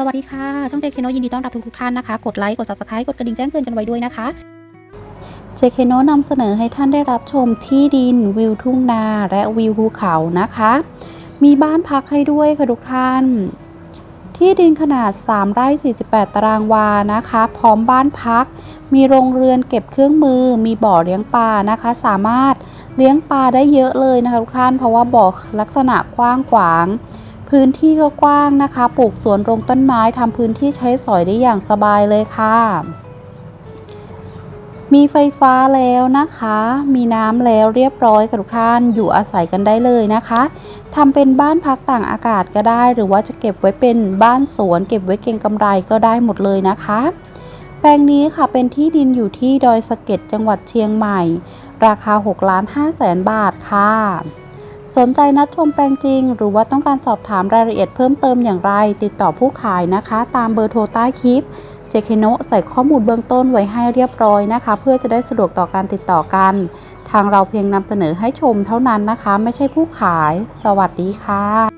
สวัสดีค่ะ ช่องเจเคโนยินดีต้อนรับทุกๆท่านนะคะ กดไลค์ กด subscribe กดกระดิ่งแจ้งเตือนกันไว้ด้วยนะคะเจเคโนนำเสนอให้ท่านได้รับชมที่ดินวิวทุ่งนา และวิวภูเขานะคะ มีบ้านพักให้ด้วยค่ะทุกท่าน ที่ดินขนาด 3 ไร่ 48 ตารางวานะคะ พร้อมบ้านพัก มีโรงเรือนเก็บเครื่องมือ มีบ่อเลี้ยงปลานะคะ สามารถเลี้ยงปลาได้เยอะเลยนะคะทุกท่าน เพราะว่าบ่อลักษณะกว้างขวาง พื้นที่ก็กว้างนะคะ ปลูกสวนรงต้นไม้ทำพื้นที่ใช้สอยได้อย่างสบายเลยค่ะ มีไฟฟ้าแล้วนะคะ มีน้ำแล้วเรียบร้อยค่ะทุกท่านอยู่อาศัยกันได้เลยนะคะทำเป็นบ้านพักต่างอากาศก็ได้ หรือว่าจะเก็บไว้เป็นบ้านสวน เก็บไว้เก็งกำไรก็ได้หมดเลยนะคะ แปลงนี้ค่ะเป็นที่ดินอยู่ที่ดอยสะเก็ดจังหวัดเชียงใหม่ ราคา6ล้าน5แสนบาทค่ะ สนใจนัดชมแปลงจริง หรือว่าต้องการสอบถามรายละเอียดเพิ่มเติมอย่างไร ติดต่อผู้ขายนะคะ ตามเบอร์โทรใต้คลิปเจเคโนใส่ข้อมูลเบื้องต้นไว้ให้เรียบร้อยนะคะ เพื่อจะได้สะดวกต่อการติดต่อกัน ทางเราเพียงนำเสนอให้ชมเท่านั้นนะคะ ไม่ใช่ผู้ขาย สวัสดีค่ะ